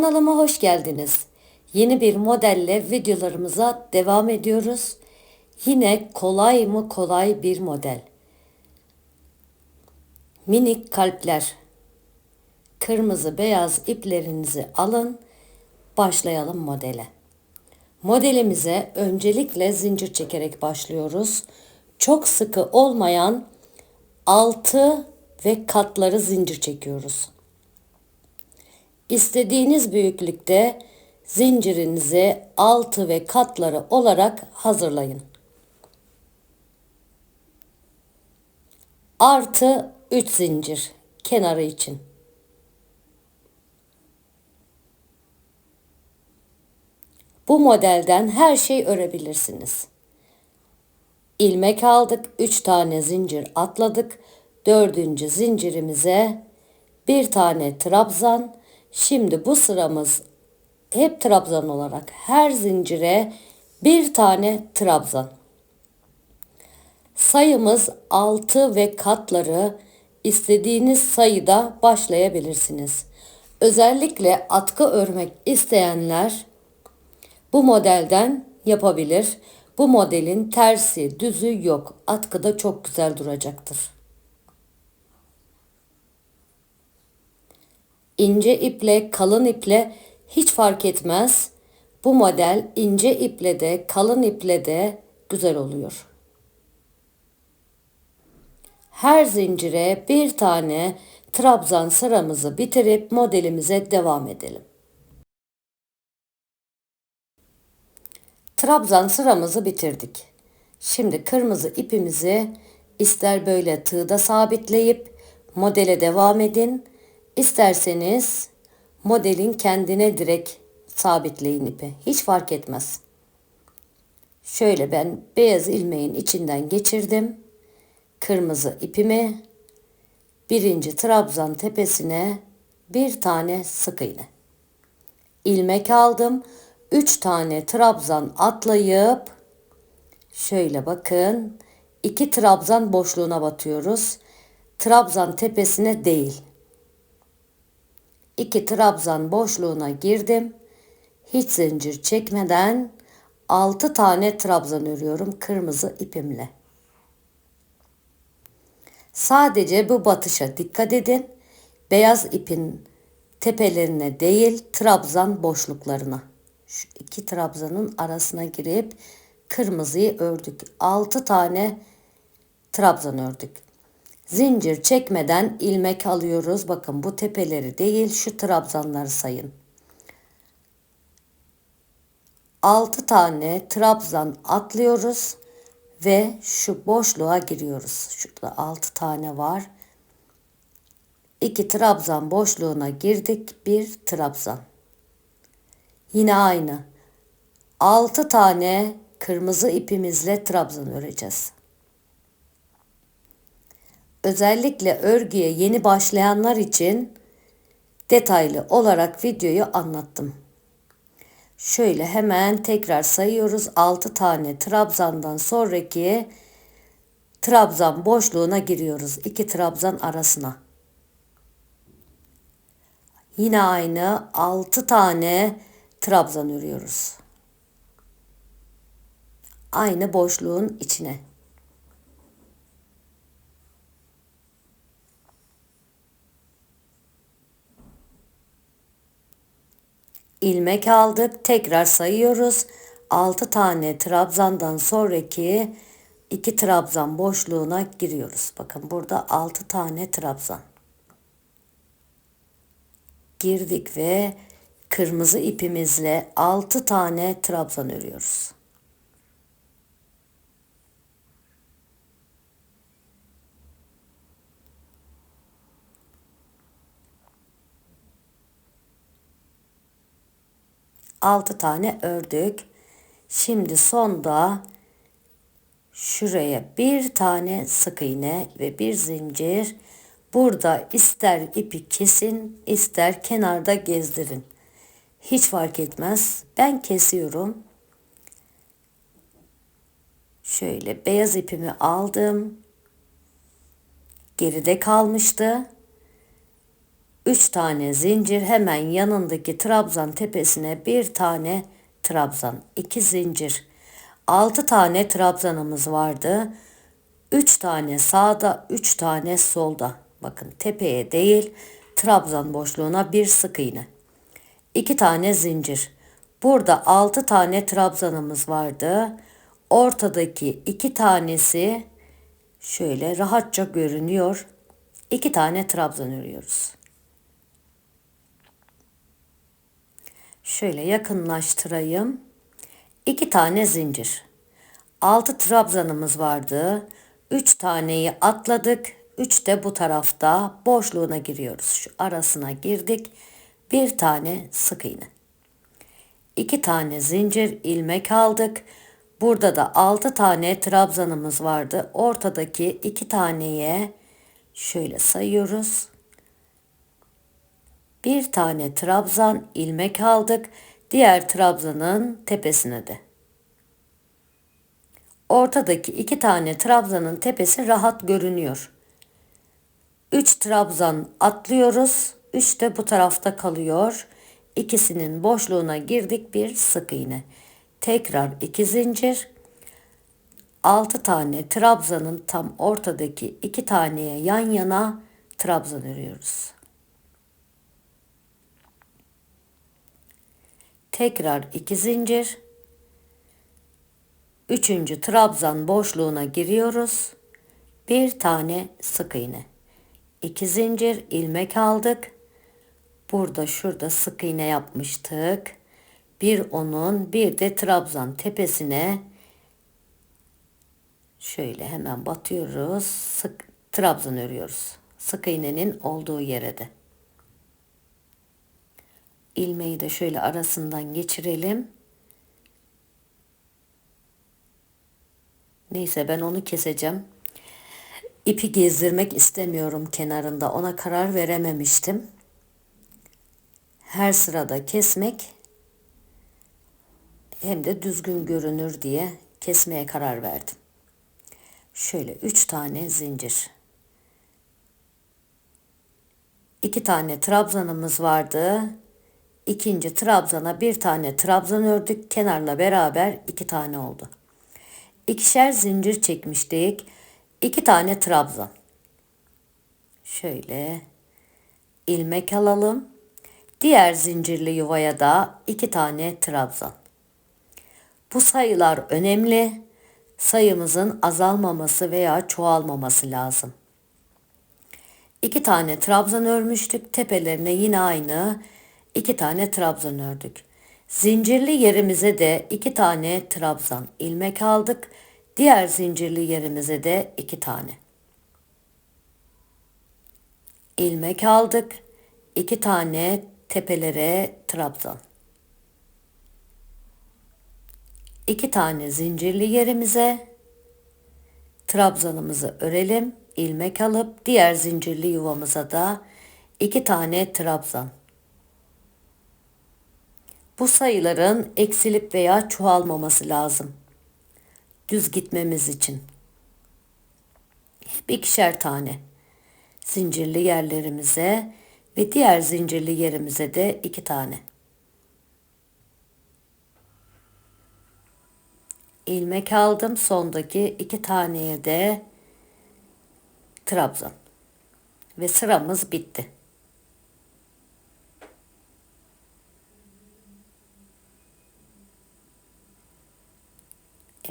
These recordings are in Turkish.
Kanalıma hoş geldiniz. Yeni bir modelle videolarımıza devam ediyoruz. Yine kolay mı kolay bir model. Minik kalpler. Kırmızı beyaz iplerinizi alın. Başlayalım modele. Modelimize öncelikle zincir çekerek başlıyoruz. Çok sıkı olmayan altı ve katları zincir çekiyoruz. İstediğiniz büyüklükte zincirinizi altı ve katları olarak hazırlayın. Artı 3 zincir kenarı için. Bu modelden her şey örebilirsiniz. İlmek aldık, 3 tane zincir atladık. Dördüncü zincirimize bir tane trabzan. Şimdi bu sıramız hep trabzan olarak her zincire bir tane trabzan. Sayımız 6 ve katları istediğiniz sayıda başlayabilirsiniz. Özellikle atkı örmek isteyenler bu modelden yapabilir. Bu modelin tersi, düzü yok. Atkıda çok güzel duracaktır. İnce iple, kalın iple hiç fark etmez. Bu model ince iple de, kalın iple de güzel oluyor. Her zincire bir tane trabzan sıramızı bitirip modelimize devam edelim. Trabzan sıramızı bitirdik. Şimdi kırmızı ipimizi ister böyle tığda sabitleyip modele devam edin. İsterseniz modelin kendine direkt sabitleyin ipi. Hiç fark etmez. Şöyle ben beyaz ilmeğin içinden geçirdim. Kırmızı ipimi birinci trabzan tepesine bir tane sık iğne. ilmek aldım. 3 tane trabzan atlayıp şöyle bakın iki trabzan boşluğuna batıyoruz. Trabzan tepesine değil. 2 trabzan boşluğuna girdim. Hiç zincir çekmeden 6 tane trabzan örüyorum kırmızı ipimle. Sadece bu batışa dikkat edin. Beyaz ipin tepelerine değil trabzan boşluklarına şu iki trabzanın arasına girip kırmızıyı ördük. 6 tane trabzan ördük. Zincir çekmeden ilmek alıyoruz. Bakın bu tepeleri değil şu trabzanları sayın. 6 tane trabzan atlıyoruz ve şu boşluğa giriyoruz. Şurada 6 tane var. 2 trabzan boşluğuna girdik. Bir trabzan. Yine aynı. 6 tane kırmızı ipimizle trabzan öreceğiz. Özellikle örgüye yeni başlayanlar için detaylı olarak videoyu anlattım. Şöyle hemen tekrar sayıyoruz. 6 tane trabzandan sonraki trabzan boşluğuna giriyoruz. 2 trabzan arasına. Yine aynı 6 tane trabzan örüyoruz. Aynı boşluğun içine. İlmek aldık. Tekrar sayıyoruz. 6 tane trabzandan sonraki 2 trabzan boşluğuna giriyoruz. Bakın burada 6 tane trabzan. Girdik ve kırmızı ipimizle 6 tane trabzan örüyoruz. Altı tane ördük. Şimdi sonda şuraya bir tane sık iğne ve bir zincir. Burada ister ipi kesin, ister kenarda gezdirin. Hiç fark etmez. Ben kesiyorum. Şöyle beyaz ipimi aldım. Geride kalmıştı. 3 tane zincir hemen yanındaki trabzan tepesine bir tane trabzan 2 zincir. 6 tane trabzanımız vardı. 3 tane sağda 3 tane solda. Bakın tepeye değil trabzan boşluğuna bir sık iğne. 2 tane zincir. Burada 6 tane trabzanımız vardı. Ortadaki 2 tanesi şöyle rahatça görünüyor. 2 tane trabzan örüyoruz Şöyle yakınlaştırayım. İki tane zincir. Altı trabzanımız vardı. Üç taneyi atladık. Üç de bu tarafta boşluğuna giriyoruz. Şu arasına girdik. Bir tane sık iğne. İki tane zincir ilmek aldık. Burada da altı tane trabzanımız vardı. Ortadaki iki taneye şöyle sayıyoruz bir tane trabzan ilmek aldık. Diğer trabzanın tepesine de. Ortadaki iki tane trabzanın tepesi rahat görünüyor. Üç trabzan atlıyoruz. Üç de bu tarafta kalıyor. İkisinin boşluğuna girdik bir sık iğne. Tekrar iki zincir. Altı tane trabzanın tam ortadaki iki taneye yan yana trabzan örüyoruz. Tekrar iki zincir. Üçüncü trabzan boşluğuna giriyoruz. Bir tane sık iğne. İki zincir ilmek aldık. Burada şurada sık iğne yapmıştık. Bir onun bir de trabzan tepesine şöyle hemen batıyoruz. Sık trabzan örüyoruz. Sık iğnenin olduğu yere de ilmeği de şöyle arasından geçirelim. Neyse ben onu keseceğim. İpi gezdirmek istemiyorum kenarında. Ona karar verememiştim. Her sırada kesmek hem de düzgün görünür diye kesmeye karar verdim. Şöyle üç tane zincir. iki tane trabzanımız vardı ikinci trabzana bir tane trabzan ördük. Kenarla beraber iki tane oldu. İkişer zincir çekmiştik. iki tane trabzan. Şöyle ilmek alalım. Diğer zincirli yuvaya da iki tane trabzan. Bu sayılar önemli. Sayımızın azalmaması veya çoğalmaması lazım. İki tane trabzan örmüştük. Tepelerine yine aynı iki tane trabzan ördük. Zincirli yerimize de iki tane trabzan ilmek aldık. Diğer zincirli yerimize de iki tane. ilmek aldık. iki tane tepelere trabzan. iki tane zincirli yerimize trabzanımızı örelim. ilmek alıp diğer zincirli yuvamıza da iki tane trabzan. Bu sayıların eksilip veya çoğalmaması lazım. Düz gitmemiz için. Hep ikişer tane. Zincirli yerlerimize ve diğer zincirli yerimize de iki tane. ilmek aldım. Sondaki iki taneye de trabzan. Ve sıramız bitti.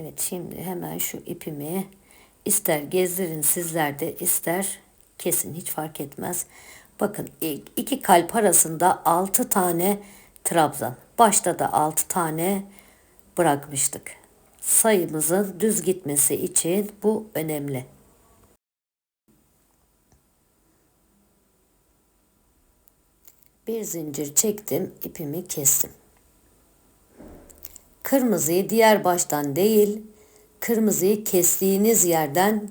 Evet şimdi hemen şu ipimi ister gezdirin sizler de ister kesin hiç fark etmez. Bakın iki kalp arasında 6 tane trabzan. Başta da 6 tane bırakmıştık. Sayımızın düz gitmesi için bu önemli. Bir zincir çektim, ipimi kestim. Kırmızıyı diğer baştan değil, kırmızıyı kestiğiniz yerden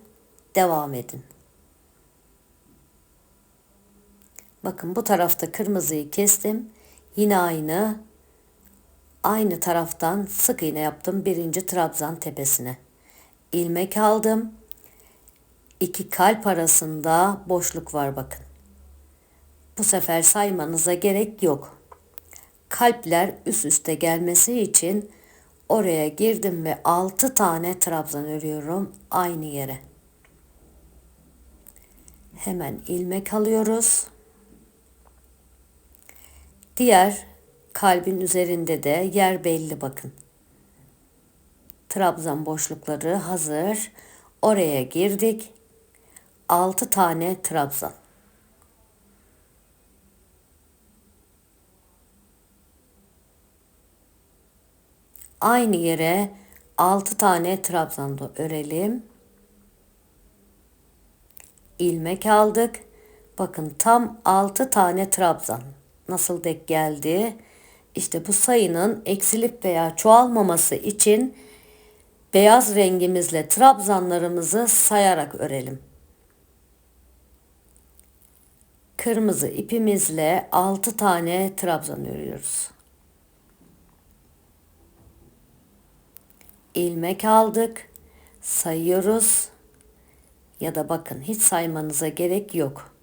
devam edin. Bakın bu tarafta kırmızıyı kestim. Yine aynı aynı taraftan sık iğne yaptım birinci trabzan tepesine. ilmek aldım. İki kalp arasında boşluk var bakın. Bu sefer saymanıza gerek yok. Kalpler üst üste gelmesi için oraya girdim ve 6 tane trabzan örüyorum aynı yere. Hemen ilmek alıyoruz. Diğer kalbin üzerinde de yer belli bakın. Trabzan boşlukları hazır. Oraya girdik. 6 tane trabzan. Aynı yere 6 tane trabzan da örelim. ilmek aldık. Bakın tam 6 tane trabzan. Nasıl denk geldi? İşte bu sayının eksilip veya çoğalmaması için beyaz rengimizle trabzanlarımızı sayarak örelim. Kırmızı ipimizle 6 tane trabzan örüyoruz. İlmek aldık. Sayıyoruz. Ya da bakın hiç saymanıza gerek yok.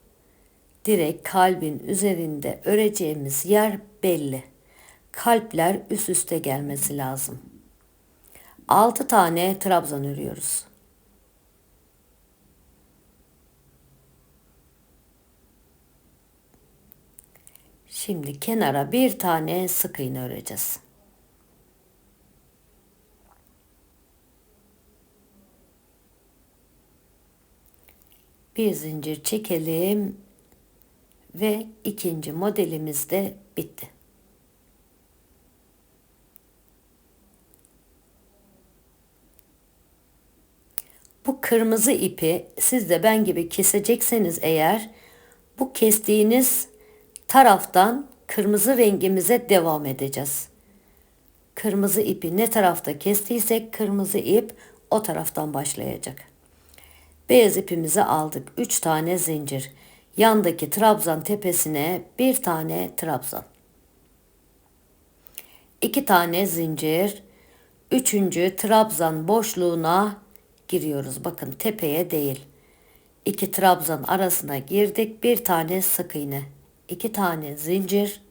Direkt kalbin üzerinde öreceğimiz yer belli. Kalpler üst üste gelmesi lazım. 6 tane trabzan örüyoruz. Şimdi kenara bir tane sık iğne öreceğiz. Bir zincir çekelim ve ikinci modelimiz de bitti. Bu kırmızı ipi siz de ben gibi kesecekseniz eğer bu kestiğiniz taraftan kırmızı rengimize devam edeceğiz. Kırmızı ipi ne tarafta kestiysek kırmızı ip o taraftan başlayacak. Beyaz ipimizi aldık. 3 tane zincir. Yandaki trabzan tepesine bir tane trabzan. 2 tane zincir. Üçüncü trabzan boşluğuna giriyoruz. Bakın tepeye değil. İki trabzan arasına girdik. Bir tane sık iğne. iki tane zincir.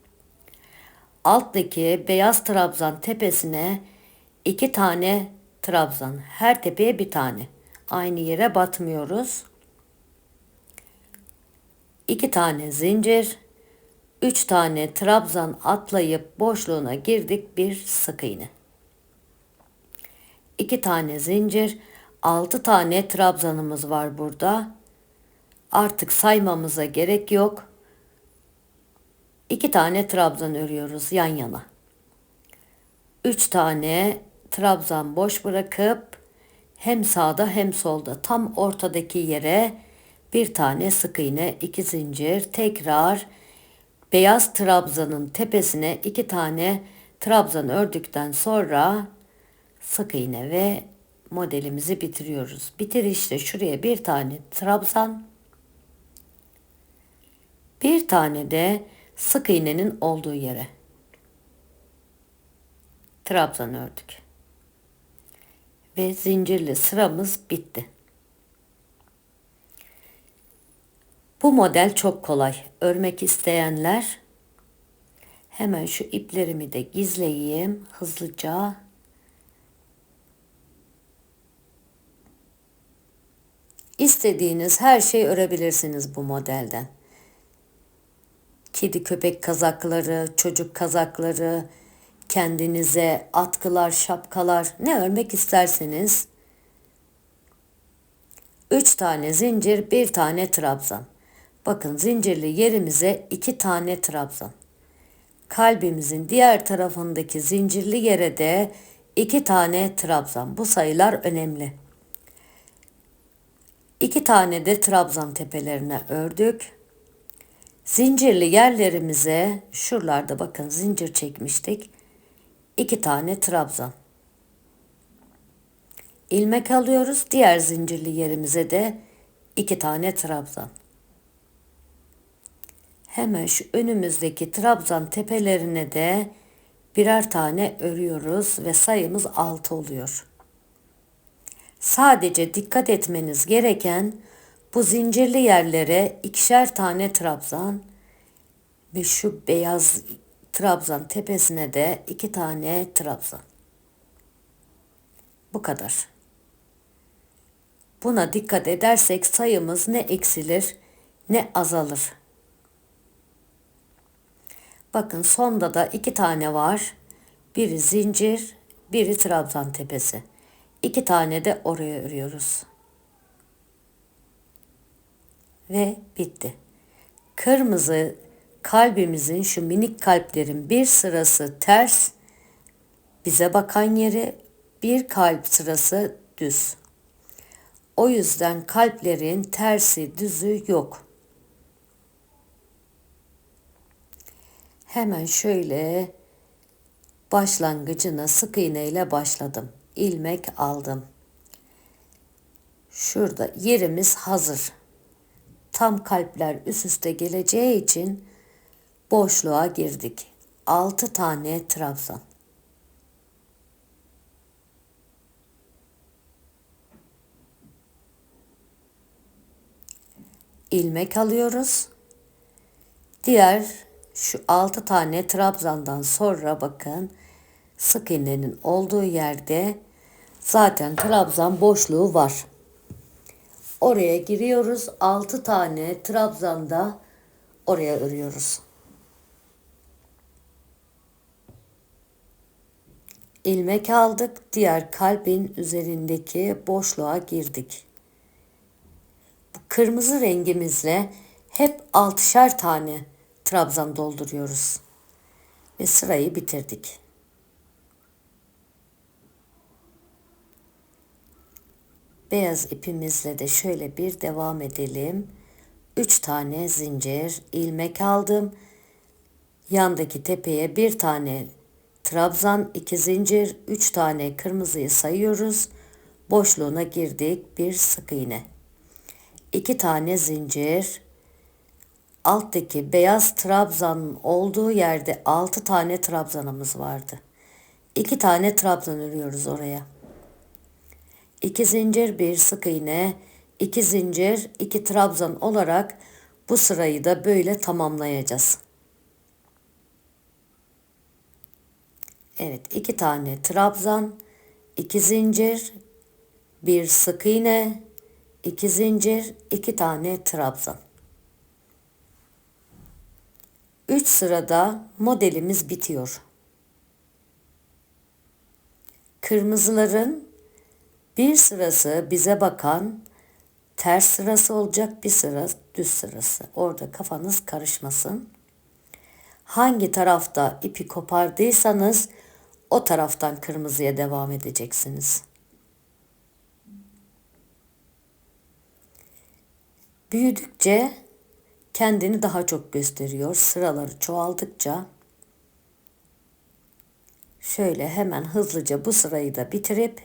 Alttaki beyaz trabzan tepesine iki tane trabzan. Her tepeye bir tane. Aynı yere batmıyoruz. iki tane zincir. üç tane trabzan atlayıp boşluğuna girdik. Bir sık iğne. 2 tane zincir, 6 tane trabzanımız var burada. Artık saymamıza gerek yok. 2 tane trabzan örüyoruz yan yana. 3 tane trabzan boş bırakıp hem sağda hem solda tam ortadaki yere bir tane sık iğne, iki zincir, tekrar beyaz trabzanın tepesine iki tane trabzan ördükten sonra sık iğne ve modelimizi bitiriyoruz. Bitirişte şuraya bir tane trabzan, bir tane de sık iğnenin olduğu yere trabzan ördük. Ve zincirli sıramız bitti. Bu model çok kolay. Örmek isteyenler hemen şu iplerimi de gizleyeyim hızlıca. İstediğiniz her şey örebilirsiniz bu modelden. Kedi köpek kazakları, çocuk kazakları, kendinize atkılar, şapkalar ne örmek isterseniz 3 tane zincir, bir tane trabzan. Bakın zincirli yerimize 2 tane trabzan. Kalbimizin diğer tarafındaki zincirli yere de 2 tane trabzan. Bu sayılar önemli. 2 tane de trabzan tepelerine ördük. Zincirli yerlerimize şuralarda bakın zincir çekmiştik. 2 tane trabzan. ilmek alıyoruz. Diğer zincirli yerimize de 2 tane trabzan. Hemen şu önümüzdeki trabzan tepelerine de birer tane örüyoruz ve sayımız 6 oluyor. Sadece dikkat etmeniz gereken bu zincirli yerlere ikişer tane trabzan, Ve şu beyaz trabzan tepesine de iki tane trabzan. Bu kadar. Buna dikkat edersek sayımız ne eksilir ne azalır. Bakın sonda da iki tane var. Biri zincir, biri trabzan tepesi. İki tane de oraya örüyoruz. Ve bitti. Kırmızı kalbimizin şu minik kalplerin bir sırası ters, bize bakan yeri bir kalp sırası düz. O yüzden kalplerin tersi düzü yok. Hemen şöyle başlangıcına sık iğne ile başladım. İlmek aldım. Şurada yerimiz hazır. Tam kalpler üst üste geleceği için boşluğa girdik. 6 tane trabzan. ilmek alıyoruz. Diğer şu 6 tane trabzandan sonra bakın sık iğnenin olduğu yerde zaten trabzan boşluğu var. Oraya giriyoruz. 6 tane trabzanda oraya örüyoruz. İlmek aldık. Diğer kalbin üzerindeki boşluğa girdik. Bu kırmızı rengimizle hep altışar tane trabzan dolduruyoruz. Ve sırayı bitirdik. Beyaz ipimizle de şöyle bir devam edelim. 3 tane zincir ilmek aldım. Yandaki tepeye bir tane trabzan, iki zincir, 3 tane kırmızıyı sayıyoruz. Boşluğuna girdik. Bir sık iğne. 2 tane zincir. Alttaki beyaz trabzanın olduğu yerde 6 tane trabzanımız vardı. 2 tane trabzan örüyoruz oraya. 2 zincir, bir sık iğne, 2 zincir, 2 trabzan olarak bu sırayı da böyle tamamlayacağız. Evet, iki tane trabzan, iki zincir, bir sık iğne, iki zincir, iki tane trabzan. Üç sırada modelimiz bitiyor. Kırmızıların bir sırası bize bakan ters sırası olacak bir sıra düz sırası. Orada kafanız karışmasın. Hangi tarafta ipi kopardıysanız o taraftan kırmızıya devam edeceksiniz. Büyüdükçe kendini daha çok gösteriyor. Sıraları çoğaldıkça şöyle hemen hızlıca bu sırayı da bitirip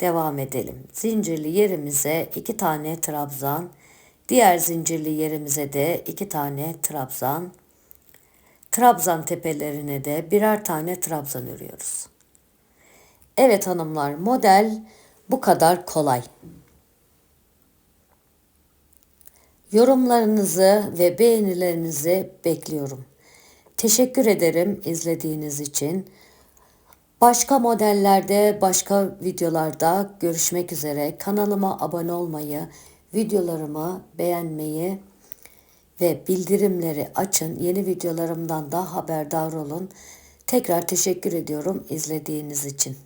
devam edelim. Zincirli yerimize iki tane trabzan, diğer zincirli yerimize de iki tane trabzan, trabzan tepelerine de birer tane trabzan örüyoruz. Evet hanımlar model bu kadar kolay. Yorumlarınızı ve beğenilerinizi bekliyorum. Teşekkür ederim izlediğiniz için. Başka modellerde, başka videolarda görüşmek üzere. Kanalıma abone olmayı, videolarımı beğenmeyi ve bildirimleri açın. Yeni videolarımdan da haberdar olun. Tekrar teşekkür ediyorum izlediğiniz için.